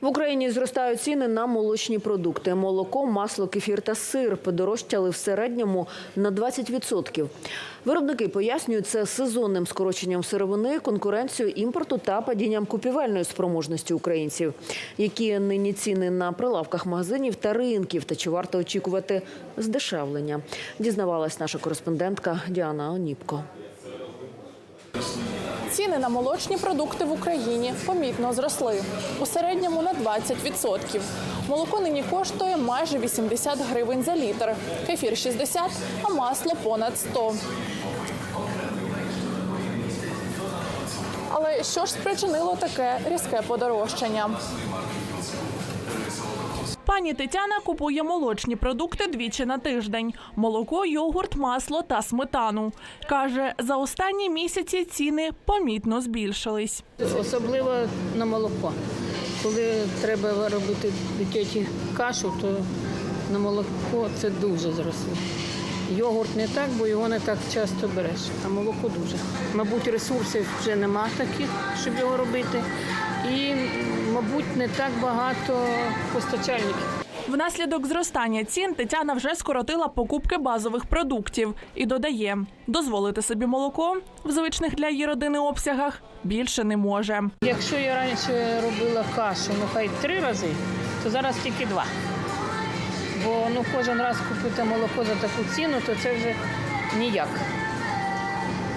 В Україні зростають ціни на молочні продукти. Молоко, масло, кефір та сир подорожчали в середньому на 20%. Виробники пояснюють це сезонним скороченням сировини, конкуренцією імпорту та падінням купівельної спроможності українців. Які нині ціни на прилавках магазинів та ринків та чи варто очікувати здешевлення? Дізнавалась наша кореспондентка Діана Оніпко. Ціни на молочні продукти в Україні помітно зросли у середньому на 20%. Молоко нині коштує майже 80 гривень за літр, кефір 60, а масло понад 100. Але що ж спричинило таке різке подорожчання? Пані Тетяна купує молочні продукти двічі на тиждень: молоко, йогурт, масло та сметану. Каже, за останні місяці ціни помітно збільшились. Особливо на молоко. Коли треба робити дитячі кашу, то на молоко це дуже зросло. Йогурт не так, бо його не так часто береш, а молоко дуже. Мабуть, ресурсів вже нема таких, щоб його робити. І, мабуть, не так багато постачальників. Внаслідок зростання цін Тетяна вже скоротила покупки базових продуктів і додає, дозволити собі молоко в звичних для її родини обсягах більше не може. Якщо я раніше робила кашу, ну хай три рази, то зараз тільки два. Бо ну, кожен раз купити молоко за таку ціну, то це вже ніяк.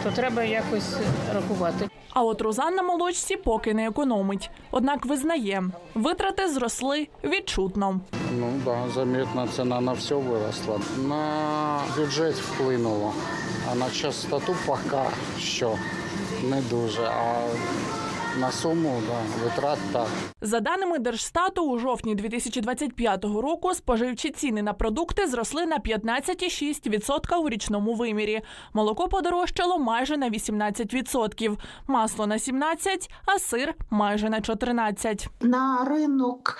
То треба якось рахувати. А от Розан на молочці поки не економить. Однак визнає, витрати зросли відчутно. Ну да, заметно цена на все виросла. На бюджет вплинуло, а на частоту поки що не дуже. А на суму да, витрат так. За даними Держстату, у жовтні 2025 року споживчі ціни на продукти зросли на 15,6% у річному вимірі. Молоко подорожчало майже на 18%, масло на 17%, а сир майже на 14%. на ринок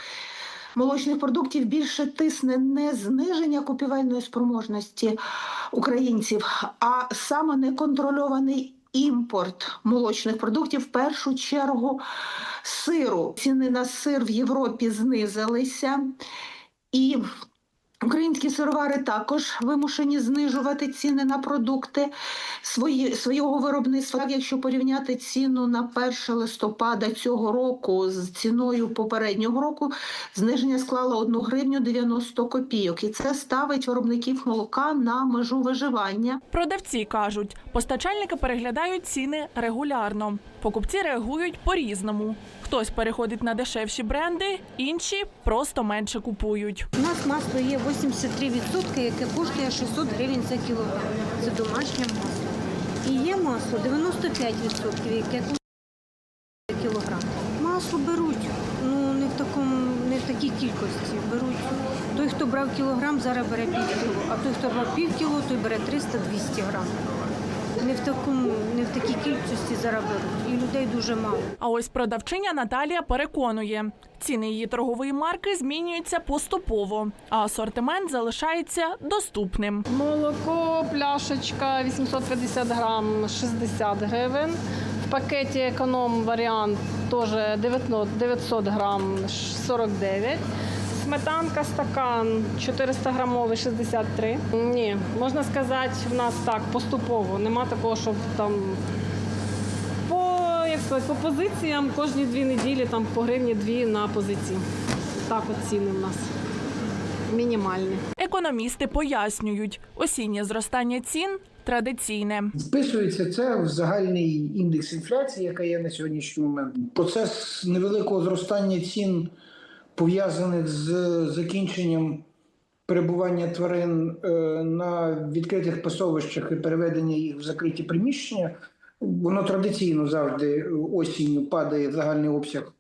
молочних продуктів більше тисне не зниження купівельної спроможності українців, а саме неконтрольований імпорт молочних продуктів, в першу чергу сиру. Ціни на сир в Європі знизилися. І Українські сировари також вимушені знижувати ціни на продукти свої, свого виробництва. Якщо порівняти ціну на 1 листопада цього року з ціною попереднього року, зниження склало 1 гривню 90 копійок. І це ставить виробників молока на межу виживання. Продавці кажуть, постачальники переглядають ціни регулярно. Покупці реагують по-різному. Хтось переходить на дешевші бренди, інші просто менше купують. У нас масло є 83%, яке коштує 600 гривень за кілограм. Це домашнє масло. І є масло 95%, яке коштує за кілограм. Масло беруть, ну не в такому, не в такій кількості. Беруть. Той, хто брав кілограм, зараз бере пів кіло, а той, хто брав пів кіло, той бере 300-200 грам. Не в такому, не в такій кількості зараз беруть. І людей дуже мало. А ось продавчиня Наталія переконує, ціни її торгової марки змінюються поступово, а асортимент залишається доступним. Молоко, пляшечка 850 грам 60 гривень. В пакеті економ варіант теж 900 грам 49. Сметанка стакан 400 грамовий 63. Ні, можна сказати, в нас так поступово. Нема такого, щоб там по, як сказати, по позиціям кожні дві неділі там по гривні дві на позиції. Так от ціни в нас мінімальні. Економісти пояснюють, осіннє зростання цін традиційне. Вписується це в загальний індекс інфляції, яка є на сьогоднішній момент. Процес невеликого зростання цін пов'язаних з закінченням перебування тварин е, на відкритих пасовищах і переведення їх в закриті приміщення. Воно традиційно завжди осінню падає в загальний обсяг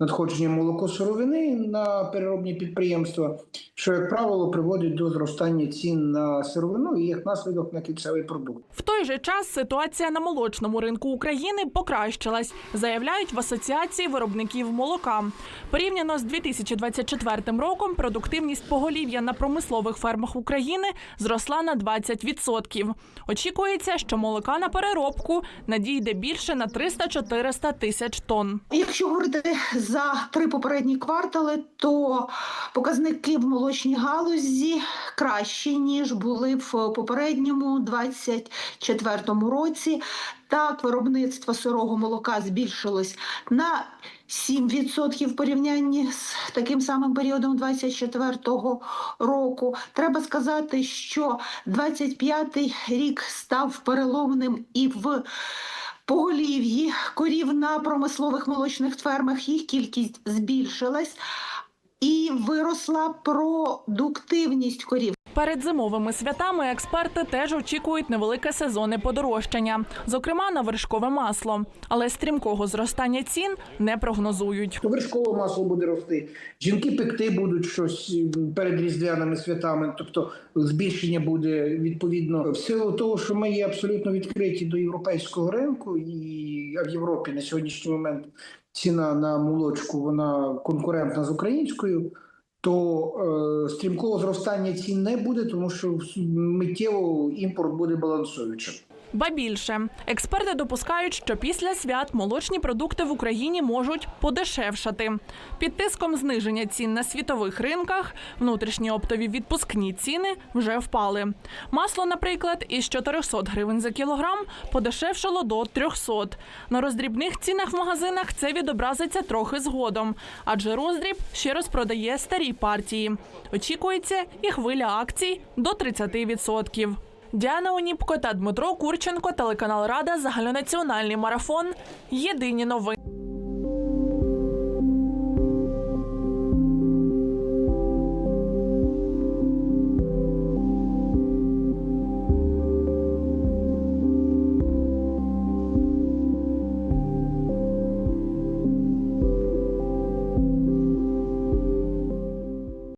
надходження молокосировини на переробні підприємства, що, як правило, приводить до зростання цін на сировину і як наслідок на кінцевий продукт. В той же час ситуація на молочному ринку України покращилась, заявляють в асоціації виробників молока. Порівняно з 2024 роком продуктивність поголів'я на промислових фермах України зросла на 20%. Очікується, що молока на переробку надійде більше на 300-400 тисяч тонн. Якщо говорити за три попередні квартали, то показники в молочній галузі кращі, ніж були в попередньому 24 році. Так, виробництво сирого молока збільшилось на 7% в порівнянні з таким самим періодом 24-го року. Треба сказати, що 25-й рік став переломним і в поголів'ї корів на промислових молочних фермах. Їх кількість збільшилась і виросла продуктивність корів. Перед зимовими святами експерти теж очікують невелике сезонне подорожчання, зокрема на вершкове масло. Але стрімкого зростання цін не прогнозують. Вершкове масло буде рости. Жінки пекти будуть щось перед різдвяними святами, тобто збільшення буде відповідно в силу того, що ми є абсолютно відкриті до європейського ринку, і в Європі на сьогоднішній момент ціна на молочку вона конкурентна з українською. То е, стрімкого зростання цін не буде, тому що миттєво імпорт буде балансуючим. Ба більше експерти допускають, що після свят молочні продукти в Україні можуть подешевшати. Під тиском зниження цін на світових ринках внутрішні оптові відпускні ціни вже впали. Масло, наприклад, із 400 гривень за кілограм подешевшало до 300. На роздрібних цінах в магазинах це відобразиться трохи згодом, адже роздріб ще розпродає старі партії. Очікується і хвиля акцій до 30%. Діана Оніпко та Дмитро Курченко, телеканал Рада, загальнонаціональний марафон. Єдині новини.